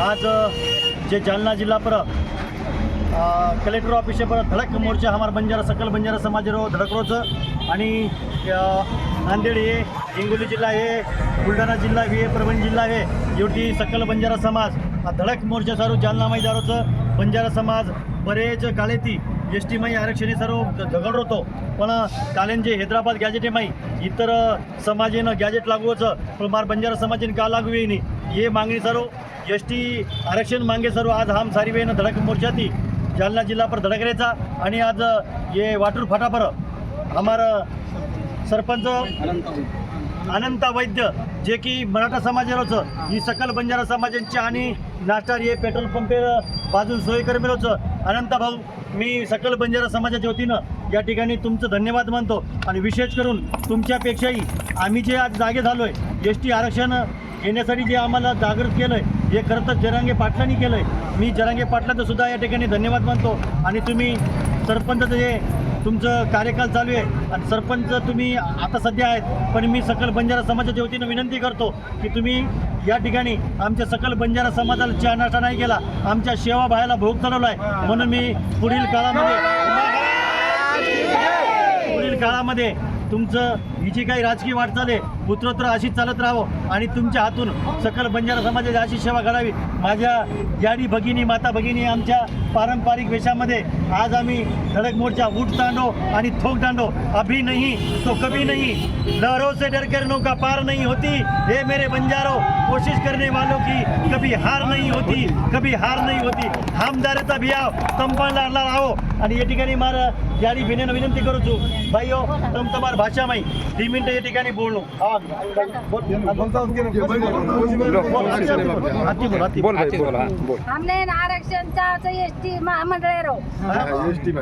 आज जे जालना जिला पर कलेक्टर ऑफिस पर धडक मोर्चा हमार बंजारा सकल बंजारा समाज रो धडक रोच आणि नांदेड हे हिंगोली जिल्हा आहे बुलढाणा जिल्हा हे परभणी जिल्हा आहे एवढी सकल बंजारा समाज हा धडक मोर्चा सारू जालना मैदारोचं बंजारा समाज बरेच काळेती एस टी माई आरक्षणे सर्व झगड होतो. पण कालेन जे हैदराबाद गॅजेट माई इतर समाजेनं गॅजेट लागू होतं पण मार बंजारा समाजेने का लागू येईनी? हे मागणी सर्व एस टी आरक्षण मांगे सर्व आज हम सारी वेन धडक मोर्चा थी जालना जिल्हा पर धडक रेचा आणि आज ये वाटूर फाटापर हमार सरपंच अनंता वैद्य जे की मराठा समाजाचं ही सकल बंजारा समाजांची आणि नाश्ता हे पेट्रोल पंपे बाजून सोय करमिरोचं भाऊ मी सकल बंजारा समाजाच्या वतीनं या ठिकाणी तुमचं धन्यवाद मानतो आणि विशेष करून तुमच्यापेक्षाही आम्ही जे आज जागे झालो आहे एस टी आरक्षण घेण्यासाठी जे आम्हाला जागृत केलं आहे हे खरं तर जरांगे पाटलांनी केलं आहे मी जरांगे पाटलाचं सुद्धा या ठिकाणी धन्यवाद मानतो आणि तुम्ही सरपंचाचं जे तुमचं कार्यकाल चालू आहे आणि सरपंच तुम्ही आता सध्या आहेत पण मी सकल बंजारा समाजाच्या वतीनं विनंती करतो की तुम्ही या ठिकाणी आमच्या सकल बंजारा समाजाला चहा नाही केला आमच्या सेवा बायाला भोग चालवला आहे म्हणून मी पुढील काळामध्ये पुढील काळामध्ये तुमचं ही जी काही राजकीय वाटचाल आहे पुत्रोत्तर अशीच चालत राहावं आणि तुमच्या हातून सकल बंजारा समाजाची अशी सेवा घडावी माझ्या याडी भगिनी माता भगिनी आमच्या पारंपरिक वेशामध्ये आज आम्ही धडक मोर्चा उठ दांडो आणि थोक दांडो. अभी नाही तो कभी नाही. लहरो से डर करणो नौका पार नहीं होती. हे मेरे बंजारो कोशिश करने वालों की कभी हार नाही होती कभी हार नाही होती. हमदारेचा भियाव संपन्न लागला राहो आणि या ठिकाणी मला याडी भिनेनं विनंती करूचो भाई हो तमतमार भाषा माई. ती मिनटं या ठिकाणी बोलणू. बोल बोल बोल हमने आरक्षण चाहते महामंडळ